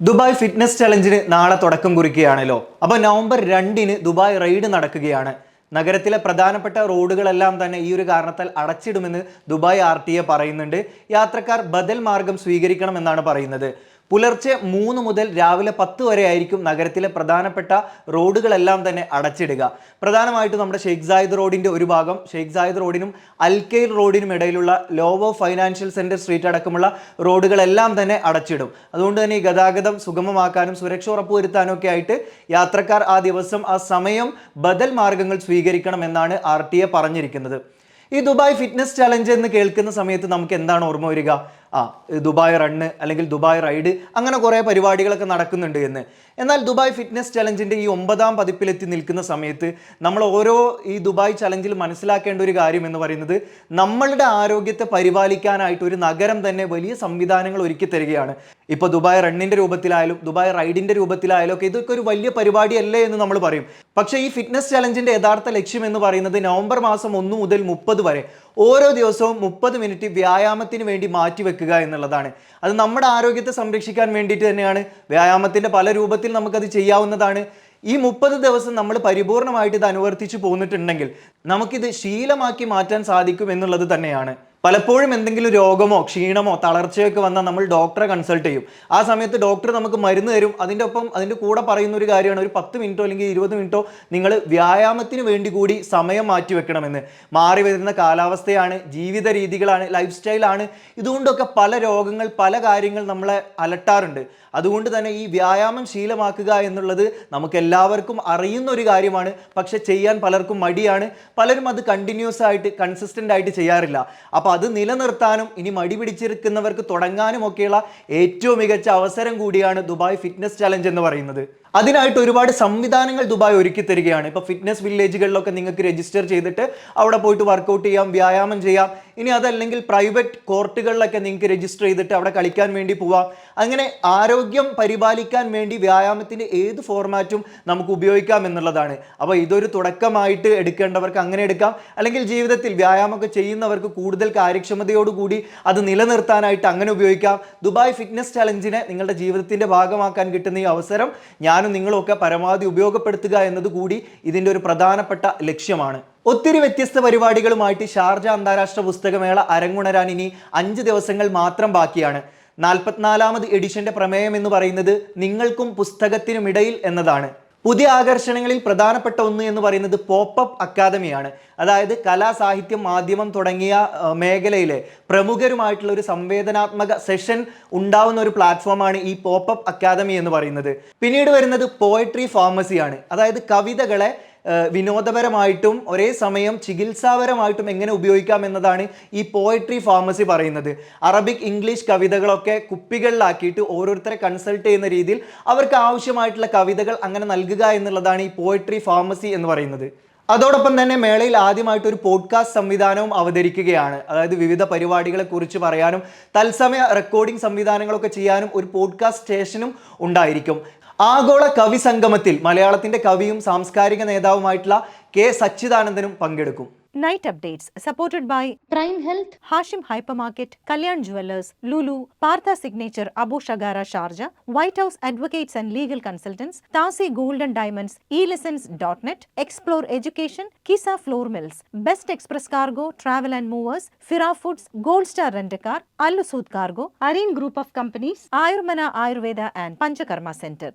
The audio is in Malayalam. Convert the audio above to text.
ദുബായ് ഫിറ്റ്നസ് ചലഞ്ചിന് നാളെ തുടക്കം കുറിക്കുകയാണല്ലോ. അപ്പോൾ നവംബർ രണ്ടിന് ദുബായ് റൈഡ് നടക്കുകയാണ്. നഗരത്തിലെ പ്രധാനപ്പെട്ട റോഡുകളെല്ലാം തന്നെ ഈ ഒരു കാരണത്താൽ അടച്ചിടുമെന്ന് ദുബായ് ആർ ടി എ പറയുന്നുണ്ട്. യാത്രക്കാർ ബദൽ മാർഗം സ്വീകരിക്കണമെന്നാണ് പറയുന്നത്. പുലർച്ചെ മൂന്ന് മുതൽ രാവിലെ പത്ത് വരെ ആയിരിക്കും നഗരത്തിലെ പ്രധാനപ്പെട്ട റോഡുകളെല്ലാം തന്നെ അടച്ചിടുക. പ്രധാനമായിട്ടും നമ്മുടെ ഷെയ്ഖ് സായിദ് റോഡിന്റെ ഒരു ഭാഗം. ഷെയ്ഖ് സായിദ് റോഡിനും അൽക്കെയിൽ റോഡിനും ഇടയിലുള്ള ലോവോ ഫൈനാൻഷ്യൽ സെന്റർ സ്ട്രീറ്റ് അടക്കമുള്ള റോഡുകളെല്ലാം തന്നെ അടച്ചിടും. അതുകൊണ്ട് തന്നെ ഈ ഗതാഗതം സുഗമമാക്കാനും സുരക്ഷ ഉറപ്പുവരുത്താനും ഒക്കെ ആയിട്ട് യാത്രക്കാർ ആ ദിവസം ആ സമയം ബദൽ മാർഗങ്ങൾ സ്വീകരിക്കണം എന്നാണ് ആർ ടി എ പറഞ്ഞിരിക്കുന്നത്. ഈ ദുബായ് ഫിറ്റ്നസ് ചലഞ്ച് എന്ന് കേൾക്കുന്ന സമയത്ത് നമുക്ക് എന്താണ് ഓർമ്മ വരിക? ആ ദുബായ് റണ്ണ് അല്ലെങ്കിൽ ദുബായ് റൈഡ് അങ്ങനെ കുറേ പരിപാടികളൊക്കെ നടക്കുന്നുണ്ട് എന്ന്. എന്നാൽ ദുബായ് ഫിറ്റ്നസ് ചലഞ്ചിന്റെ ഈ ഒമ്പതാം പതിപ്പിലെത്തി നിൽക്കുന്ന സമയത്ത് നമ്മൾ ഓരോ ഈ ദുബായ് ചലഞ്ചിൽ മനസ്സിലാക്കേണ്ട ഒരു കാര്യം എന്ന് പറയുന്നത് നമ്മളുടെ ആരോഗ്യത്തെ പരിപാലിക്കാനായിട്ട് ഒരു നഗരം തന്നെ വലിയ സംവിധാനങ്ങൾ ഒരുക്കി തരികയാണ്. ഇപ്പോൾ ദുബായ് റണ്ണിന്റെ രൂപത്തിലായാലും ദുബായ് റൈഡിന്റെ രൂപത്തിലായാലും ഒക്കെ ഇതൊക്കെ ഒരു വലിയ പരിപാടിയല്ലേ എന്ന് നമ്മൾ പറയും. പക്ഷേ ഈ ഫിറ്റ്നസ് ചലഞ്ചിന്റെ യഥാർത്ഥ ലക്ഷ്യം എന്ന് പറയുന്നത് നവംബർ മാസം ഒന്ന് മുതൽ മുപ്പത് വരെ ഓരോ ദിവസവും മുപ്പത് മിനിറ്റ് വ്യായാമത്തിന് വേണ്ടി മാറ്റിവെക്കുക എന്നുള്ളതാണ്. അത് നമ്മുടെ ആരോഗ്യത്തെ സംരക്ഷിക്കാൻ വേണ്ടിയിട്ട് തന്നെയാണ്. വ്യായാമത്തിന്റെ പല രൂപത്തിൽ നമുക്കത് ചെയ്യാവുന്നതാണ്. ഈ മുപ്പത് ദിവസം നമ്മൾ പരിപൂർണമായിട്ട് ഇത് അനുവർത്തിച്ച് പോന്നിട്ടുണ്ടെങ്കിൽ നമുക്കിത് ശീലമാക്കി മാറ്റാൻ സാധിക്കും എന്നുള്ളത് തന്നെയാണ്. പലപ്പോഴും എന്തെങ്കിലും രോഗമോ ക്ഷീണമോ തളർച്ചയോ ഒക്കെ വന്നാൽ നമ്മൾ ഡോക്ടറെ കൺസൾട്ട് ചെയ്യും. ആ സമയത്ത് ഡോക്ടർ നമുക്ക് മരുന്ന് തരും. അതിന്റെ ഒപ്പം അതിന്റെ കൂടെ പറയുന്ന ഒരു കാര്യമാണ് ഒരു പത്ത് മിനിറ്റോ അല്ലെങ്കിൽ ഇരുപത് മിനിറ്റോ നിങ്ങൾ വ്യായാമത്തിന് വേണ്ടി കൂടി സമയം മാറ്റി വെക്കണമെന്ന്. മാറി വരുന്ന കാലാവസ്ഥയാണ് ജീവിത രീതികളാണ് ലൈഫ് സ്റ്റൈലാണ് ഇതുകൊണ്ടൊക്കെ പല രോഗങ്ങൾ പല കാര്യങ്ങൾ നമ്മളെ അലട്ടാറുണ്ട്. അതുകൊണ്ട് തന്നെ ഈ വ്യായാമം ശീലമാക്കുക എന്നുള്ളത് നമുക്ക് എല്ലാവർക്കും അറിയുന്ന ഒരു കാര്യമാണ്. പക്ഷെ ചെയ്യാൻ പലർക്കും മടിയാണ്. പലരും അത് കണ്ടിന്യൂസ് ആയിട്ട് കൺസിസ്റ്റന്റ് ആയിട്ട് ചെയ്യാറില്ല. അപ്പോൾ അത് നിലനിർത്താനും ഇനി മടി പിടിച്ചിരിക്കുന്നവർക്ക് തുടങ്ങാനും ഒക്കെയുള്ള ഏറ്റവും മികച്ച അവസരം കൂടിയാണ് ദുബായ് ഫിറ്റ്നസ് ചലഞ്ച് എന്ന് പറയുന്നത്. അതിനായിട്ട് ഒരുപാട് സംവിധാനങ്ങൾ ദുബായ് ഒരുക്കി തരികയാണ്. ഇപ്പോൾ ഫിറ്റ്നസ് വില്ലേജുകളിലൊക്കെ നിങ്ങൾക്ക് രജിസ്റ്റർ ചെയ്തിട്ട് അവിടെ പോയിട്ട് വർക്കൗട്ട് ചെയ്യാം വ്യായാമം ചെയ്യാം. ഇനി അതല്ലെങ്കിൽ പ്രൈവറ്റ് കോർട്ടുകളിലൊക്കെ നിങ്ങൾക്ക് രജിസ്റ്റർ ചെയ്തിട്ട് അവിടെ കളിക്കാൻ വേണ്ടി പോവാം. അങ്ങനെ ആരോഗ്യം പരിപാലിക്കാൻ വേണ്ടി വ്യായാമത്തിന്റെ ഏത് ഫോർമാറ്റും നമുക്ക് ഉപയോഗിക്കാം എന്നുള്ളതാണ്. അപ്പോൾ ഇതൊരു തുടക്കമായിട്ട് എടുക്കേണ്ടവർക്ക് അങ്ങനെ എടുക്കാം. അല്ലെങ്കിൽ ജീവിതത്തിൽ വ്യായാമമൊക്കെ ചെയ്യുന്നവർക്ക് കൂടുതൽ കാര്യക്ഷമതയോടുകൂടി അത് നിലനിർത്താനായിട്ട് അങ്ങനെ ഉപയോഗിക്കാം. ദുബായ് ഫിറ്റ്നസ് ചലഞ്ചിനെ നിങ്ങളുടെ ജീവിതത്തിന്റെ ഭാഗമാക്കാൻ കിട്ടുന്ന ഈ അവസരം ഞാനും നിങ്ങളും ഒക്കെ പരമാവധി ഉപയോഗപ്പെടുത്തുക എന്നത് കൂടി ഇതിന്റെ ഒരു പ്രധാനപ്പെട്ട ലക്ഷ്യമാണ്. ഒത്തിരി വ്യത്യസ്ത പരിപാടികളുമായിട്ട് ഷാർജ അന്താരാഷ്ട്ര പുസ്തകമേള അരങ്ങുണരാൻ ഇനി അഞ്ച് ദിവസങ്ങൾ മാത്രം ബാക്കിയാണ്. നാൽപ്പത്തിനാലാമത് എഡിഷന്റെ പ്രമേയം എന്ന് പറയുന്നത് നിങ്ങൾക്കും പുസ്തകത്തിനുമിടയിൽ എന്നതാണ്. പുതിയ ആകർഷണങ്ങളിൽ പ്രധാനപ്പെട്ട ഒന്ന് എന്ന് പറയുന്നത് പോപ്പപ്പ് അക്കാദമിയാണ്. അതായത് കലാ സാഹിത്യം മാധ്യമം തുടങ്ങിയ മേഖലയിലെ പ്രമുഖരുമായിട്ടുള്ള ഒരു സംവേദനാത്മക സെഷൻ ഉണ്ടാവുന്ന ഒരു പ്ലാറ്റ്ഫോമാണ് ഈ പോപ്പപ്പ് അക്കാദമി എന്ന് പറയുന്നത്. പിന്നീട് വരുന്നത് പോയട്രി ഫാർമസിയാണ്. അതായത് കവിതകളെ വിനോദപരമായിട്ടും ഒരേ സമയം ചികിത്സാപരമായിട്ടും എങ്ങനെ ഉപയോഗിക്കാം എന്നതാണ് ഈ പോയട്രി ഫാർമസി പറയുന്നത്. അറബിക് ഇംഗ്ലീഷ് കവിതകളൊക്കെ കുപ്പികളിലാക്കിയിട്ട് ഓരോരുത്തരെ കൺസൾട്ട് ചെയ്യുന്ന രീതിയിൽ അവർക്ക് ആവശ്യമായിട്ടുള്ള കവിതകൾ അങ്ങനെ നൽകുക എന്നുള്ളതാണ് ഈ പോയട്രി ഫാർമസി എന്ന് പറയുന്നത്. അതോടൊപ്പം തന്നെ മേളയിൽ ആദ്യമായിട്ട് ഒരു പോഡ്കാസ്റ്റ് സംവിധാനവും അവതരിക്കുകയാണ്. അതായത് വിവിധ പരിപാടികളെ കുറിച്ച് പറയാനും തത്സമയ റെക്കോർഡിംഗ് സംവിധാനങ്ങളൊക്കെ ചെയ്യാനും ഒരു പോഡ്കാസ്റ്റ് സ്റ്റേഷനും ഉണ്ടായിരിക്കും. ആഗോള കവി സംഗമത്തിൽ മലയാളത്തിന്റെ കവിയും സാംസ്കാരിക നേതാവുമായിട്ടുള്ള കെ സച്ചിദാനന്ദനും പങ്കെടുക്കും. Night updates supported by prime health Hashim hypermarket Kalyan jewellers Lulu Partha signature Abu Abu Shagara Sharjah white house advocates and legal consultants താസി golden diamonds e lessons dot net explore education Qissa flour mills best express cargo travel and movers ഫിറാ foods gold star rent car അല്ലുസൂത് cargo Areen group of companies Ayurmana Ayurveda and Panchakarma centre